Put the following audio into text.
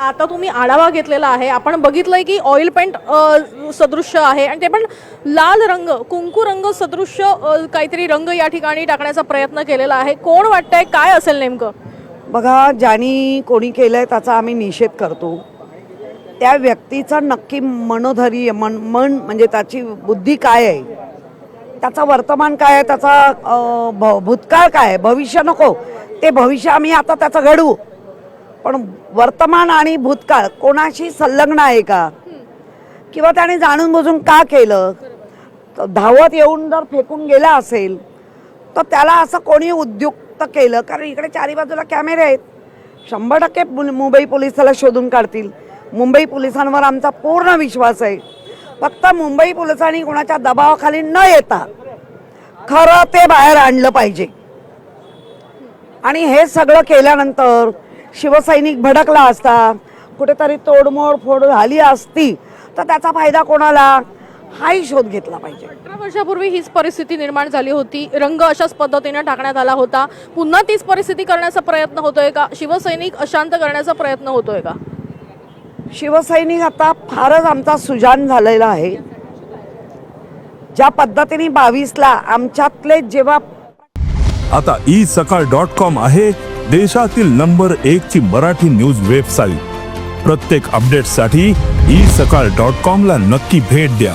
आता तुम्ही आढावा घेतलेला आहे. आपण बघितलंय की ऑइल पेंट सदृश्य आहे. आणि ते पण लाल रंग कुंकू रंग सदृश्य काहीतरी रंग या ठिकाणी टाकण्याचा प्रयत्न केलेला आहे. कोण वाटतंय काय असेल नेमकं? बघा ज्यानी कोणी केलंय त्याचा आम्ही निषेध करतो. त्या व्यक्तीचा नक्की मनोधैर्य मन मन म्हणजे त्याची बुद्धी काय आहे? त्याचं वर्तमान काय आहे? त्याचा भ- भूतकाळ काय आहे? भविष्य नको. ते भविष्य आम्ही आता त्याचं घडवू. पण वर्तमान आणि भूतकाळ कोणाशी संलग्न आहे का? किंवा त्याने जाणून बुजून का केलं? तर धावत येऊन जर फेकून गेला असेल तर त्याला असं कोणी उद्युक्त केलं? कारण इकडे चारी बाजूला कॅमेरे आहेत. शंभर टक्के मुंबई पोलीस त्याला शोधून काढतील. मुंबई पोलिसांवर आमचा पूर्ण विश्वास आहे. फक्त मुंबई पोलिसांनी कोणाच्या दबावाखाली न येता खरं ते बाहेर आणलं पाहिजे. आणि हे सगळं केल्यानंतर शिवसैनिक भडकला असता कुठेतरी तोडमोड फोड झाली असती तर त्याचा फायदा कोणाला? हाही शोध घेतला पाहिजे. अठरा वर्षापूर्वी हीच परिस्थिती निर्माण झाली होती. रंग अशाच पद्धतीने टाकण्यात आला होता. पुन्हा तीच परिस्थिती करण्याचा प्रयत्न होतोय का? शिवसैनिक अशांत करण्याचा प्रयत्न होतोय का? शिवसैनिक आता फारच आमचा सुजान झालेला आहे. ज्या पद्धतीने बावीसला आमच्यातले जेव्हा आता ई सकाळ डॉट कॉम आहे. देशातील नंबर एक ची मराठी न्यूज वेबसाईट. प्रत्येक अपडेटसाठी ई सकाळ डॉट कॉम ला नक्की भेट द्या.